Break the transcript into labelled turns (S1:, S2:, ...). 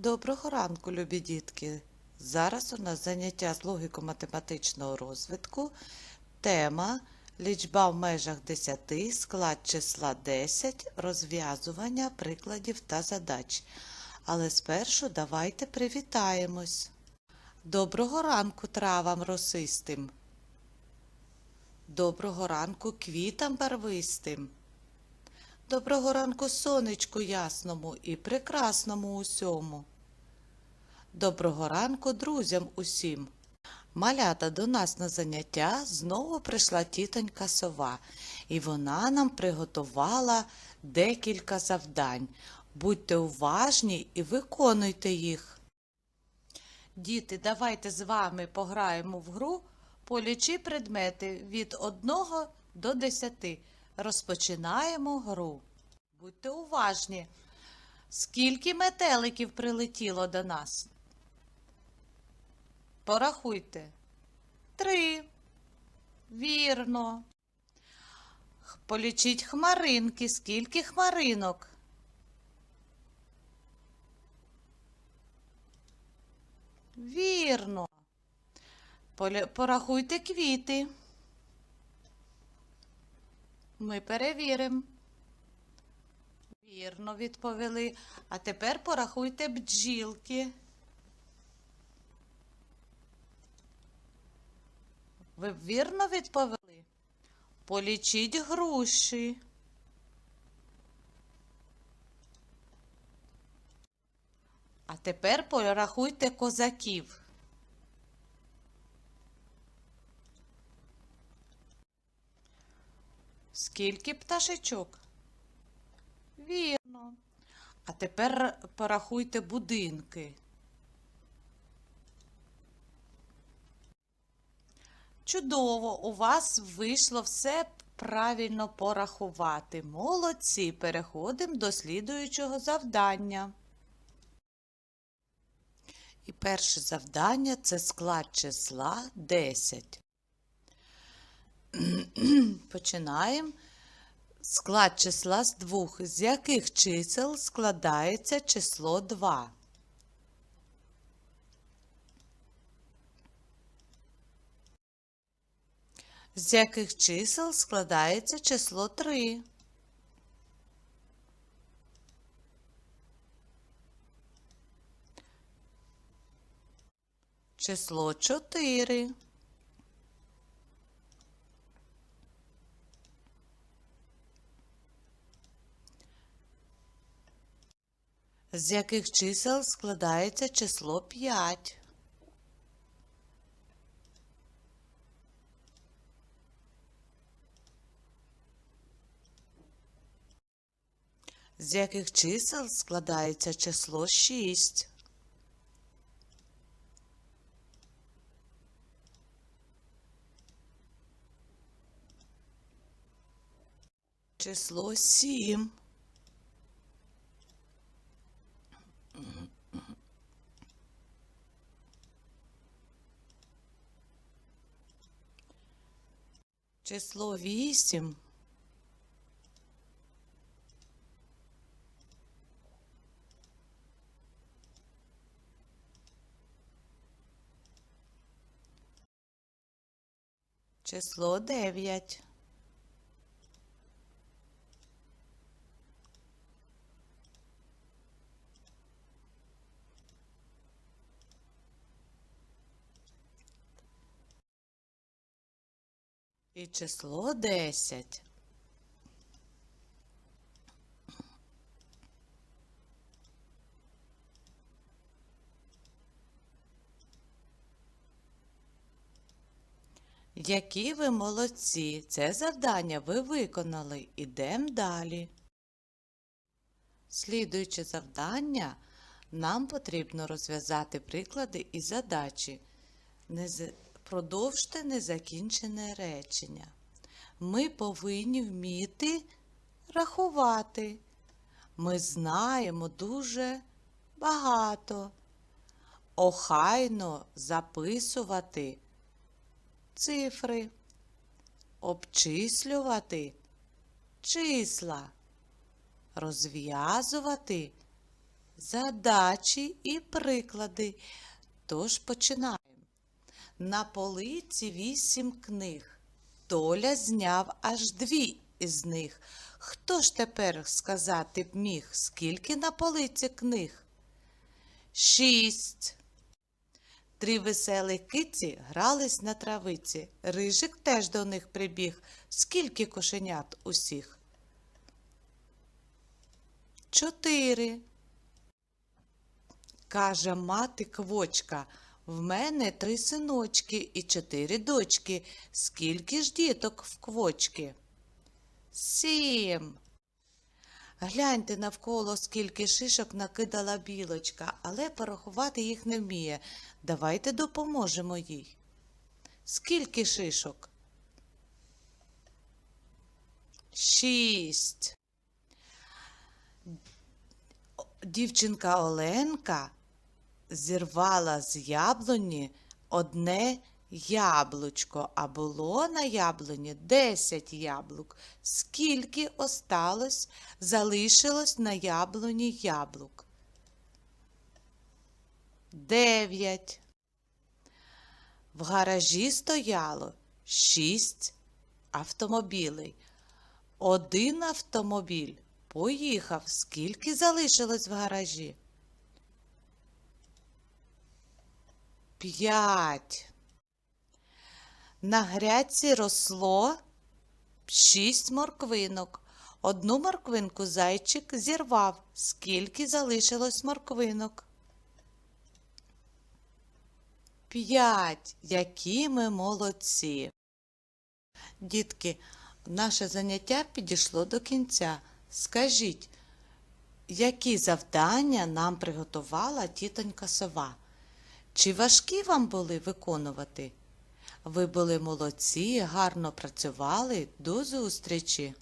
S1: Доброго ранку, любі дітки! Зараз у нас заняття з логіко-математичного розвитку. Тема лічба в межах 10, склад числа 10, розв'язування прикладів та задач. Але спершу давайте привітаємось. Доброго ранку травам росистим. Доброго ранку квітам барвистим. Доброго ранку сонечку ясному і прекрасному усьому. Доброго ранку друзям усім. Малята до нас на заняття знову прийшла тітонька сова, і вона нам приготувала декілька завдань. Будьте уважні і виконуйте їх. Діти, давайте з вами пограємо в гру Полічи предмети від 1 до 10. Розпочинаємо гру. Будьте уважні. Скільки метеликів прилетіло до нас? Порахуйте. Три. Вірно. Полічіть хмаринки. Скільки хмаринок? Вірно. Порахуйте квіти. Ми перевіримо. Вірно відповіли. А тепер порахуйте бджілки. Ви вірно відповіли? Полічіть груші. А тепер порахуйте козаків. Скільки пташечок? Вірно. А тепер порахуйте будинки. Чудово, у вас вийшло все правильно порахувати. Молодці. Переходимо до слідуючого завдання. І перше завдання це склад числа 10. Починаємо. Склад числа з двох. З яких чисел складається число 2? З яких чисел складається число 3? Число 4. З яких чисел складається число 5? З яких чисел складається число 6? Число 7. Число 8. Число 9. І число 10. Які ви молодці! Це завдання ви виконали. Ідемо далі. Слідуюче завдання нам потрібно розв'язати приклади і задачі. Продовжте незакінчене речення. Ми повинні вміти рахувати. Ми знаємо дуже багато. Охайно записувати цифри, обчислювати числа, розв'язувати задачі і приклади. Тож починаємо. На полиці вісім книг. Толя зняв аж дві із них. Хто ж тепер сказати б міг, скільки на полиці книг? Шість. Три веселі киці грались на травиці. Рижик теж до них прибіг. Скільки кошенят усіх? Чотири. Каже мати квочка. В мене три синочки і чотири дочки. Скільки ж діток в квочки? Сім. Гляньте навколо, скільки шишок накидала білочка, але порахувати їх не вміє. Давайте допоможемо їй. Скільки шишок? Шість. Дівчинка Оленка зірвала з яблуні одне яблучко, а було на яблуні 10 яблук. Скільки осталось, залишилось на яблуні яблук? Дев'ять. В гаражі стояло шість автомобілей. Один автомобіль поїхав. Скільки залишилось в гаражі? П'ять. На грядці росло шість морквинок. Одну морквинку зайчик зірвав. Скільки залишилось морквинок? П'ять. Які ми молодці. Дітки, наше заняття підійшло до кінця. Скажіть, які завдання нам приготувала тітонька сова? Чи важкі вам були виконувати? Ви були молодці, гарно працювали. До зустрічі!